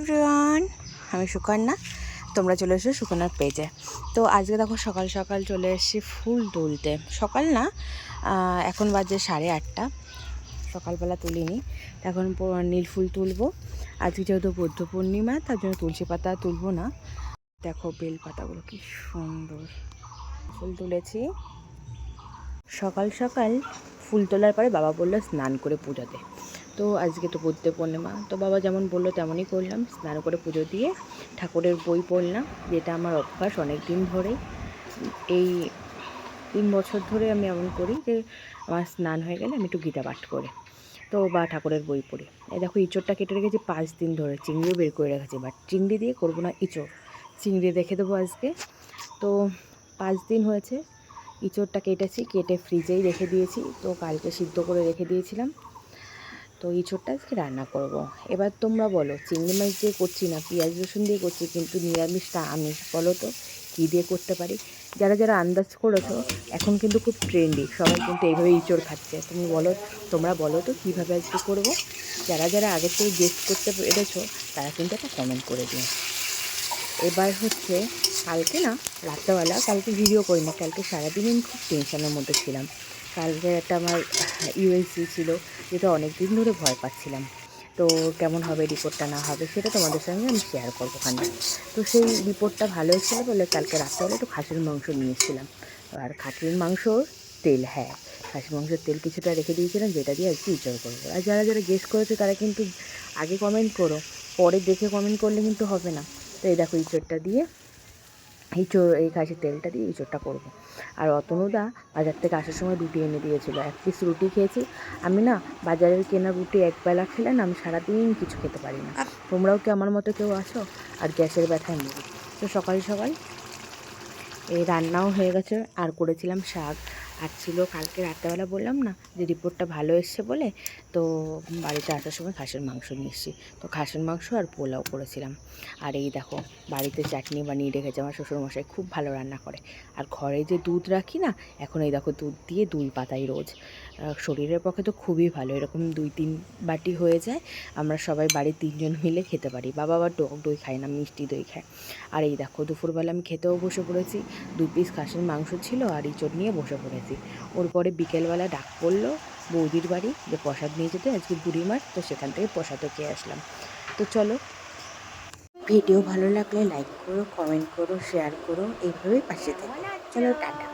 Everyone আমি সুকন্যা। তোমরা চলে এসো সুকন্যার পেজে তো আজকে দেখো সকাল সকাল চলে এসেছি ফুল তুলতে। সকাল না এখন বাজে সাড়ে আটটা। সকালবেলা তুলিনি। এখন নীল ফুল তুলবো। আজকে যেহেতু বৌদ্ধ পূর্ণিমা, তার জন্য তুলসী পাতা তুলবো না। দেখো বেল পাতাগুলো কি সুন্দর। ফুল তুলেছি। সকাল সকাল ফুল তোলার পরে বাবা বলল স্নান করে পুজোতে তো আজকে তো বুদ্ধ পূর্ণিমা, তো বাবা যেমন বলল তেমনই করলাম। স্নান করে পুজো দিয়ে ঠাকুরের বই পড়লাম, যেটা আমার অভ্যাস অনেক দিন ধরেই। এই তিন বছর ধরে আমি এমন করি যে আমার স্নান হয়ে গেলে আমি একটু গীতা পাঠ করি, তো বা ঠাকুরের বই পড়ি। এই দেখো ইঁচড়টা কেটে রেখেছি পাঁচ দিন ধরে, চিংড়িও বের করে রেখেছি বাট চিংড়ি দিয়ে করব না, ইঁচড়। চিংড়ি রেখে দেবো আজকে। তো পাঁচ দিন হয়েছে ইঁচড়টা কেটেছি, কেটে ফ্রিজেই রেখে দিয়েছি। তো কালকে সিদ্ধ করে রেখে দিয়েছিলাম। তো ইঁচড়টা আজকে রান্না করব। এবার তোমরা বলো, চিংড়ি মাছ দিয়ে করছি না, পেঁয়াজ রসুন দিয়ে করছি, কিন্তু নিরামিষটা আমিষ বলো তো, কী দিয়ে করতে পারি? যারা যারা আন্দাজ করেছ, এখন কিন্তু খুব ট্রেন্ডি সবাই কিন্তু এইভাবে ইঁচড় খাচ্ছে। তুমি বলো, তোমরা বলো তো, কীভাবে আজকে করব? যারা যারা আগের থেকে গেস্ট করতে পেরেছ, তারা কিন্তু একটা কমেন্ট করে দিও। এবার হচ্ছে কালকে না, রাত্রেবেলা কালকে ভিডিও করিনি কালকে সারাদিন আমি খুব টেনশনের মধ্যে ছিলাম। কালকে একটা আমার ইউএসজি ছিল, যেটা অনেক দিন ধরে ভয় পাচ্ছিলাম। তো কেমন হবে রিপোর্টটা না হবে, সেটা তোমাদের সঙ্গে আমি শেয়ার করব ওখানে। তো সেই রিপোর্টটা ভালো হয়েছিল বলে কালকে রাত্রেবেলা একটু খাসির মাংস নিয়েছিলাম। আর খাসির মাংসর তেল হ্যাঁ খাসির মাংসের তেল কিছুটা রেখে দিয়েছিলাম, যেটা দিয়ে আজকে ইচড় করব। আর যারা যারা গেস্ট করেছে, তারা কিন্তু আগে কমেন্ট করো, পরে দেখে কমেন্ট করলে কিন্তু হবে না। তো এই দেখো ইঁচড়টা দিয়ে ইঁচড় এই খাসির তেলটা দিয়ে ইঁচড়টা করব। আর অতনুদা বাজার থেকে আসার সময় রুটি এনে দিয়েছিলো। এক পিস রুটি খেয়েছি। আমি না বাজারের কেনা রুটি একবেলা খেলে না আমি সারাদিন কিছু খেতে পারি না। তোমরাও কি আমার মতো কেউ আছো? আর গ্যাসের ব্যথায় মরি। তো সকাল সকাল এই রান্নাও হয়ে গেছে। আর করেছিলাম শাক। আর ছিল কালকে রাত্রেবেলা বললাম না যে রিপোর্টটা ভালো এসছে বলে, তো বাড়িতে আসার সময় খাসির মাংস নিয়ে তো খাসির মাংস আর পোলাও করেছিলাম। আর এই দেখো, বাড়িতে চাটনি বানিয়ে রেখেছে আমার শ্বশুরমশাই, খুব ভালো রান্না করে। আর ঘরে যে দুধ রাখি না, এখন এই দেখো দুধ দিয়ে দুই পাতাই রোজ। শরীরের পক্ষে তো খুবই ভালো, এরকম দুই তিন বাটি হয়ে যায়, আমরা সবাই বাড়ির তিনজন মিলে খেতে পারি। বাবা আবার টক দই খায় না, মিষ্টি দই খায়। আর এই দেখো, দুপুরবেলা আমি খেতেও বসে পড়েছি দুই পিস খাসির মাংস ছিল আর ইঁচড় নিয়ে বসে পড়েছি। ওর পরে বিকেলবেলা ডাক পড়ল বৌদির বাড়ি যে প্রসাদ নিয়ে যেতে আজকে বুড়িমার, তো সেখান থেকে প্রসাদও খেয়ে আসলাম। তো চলো। ভিডিও ভালো লাগলে লাইক করো কমেন্ট করো শেয়ার করো, এইভাবেই পাশে থাকো। চলো টাটা।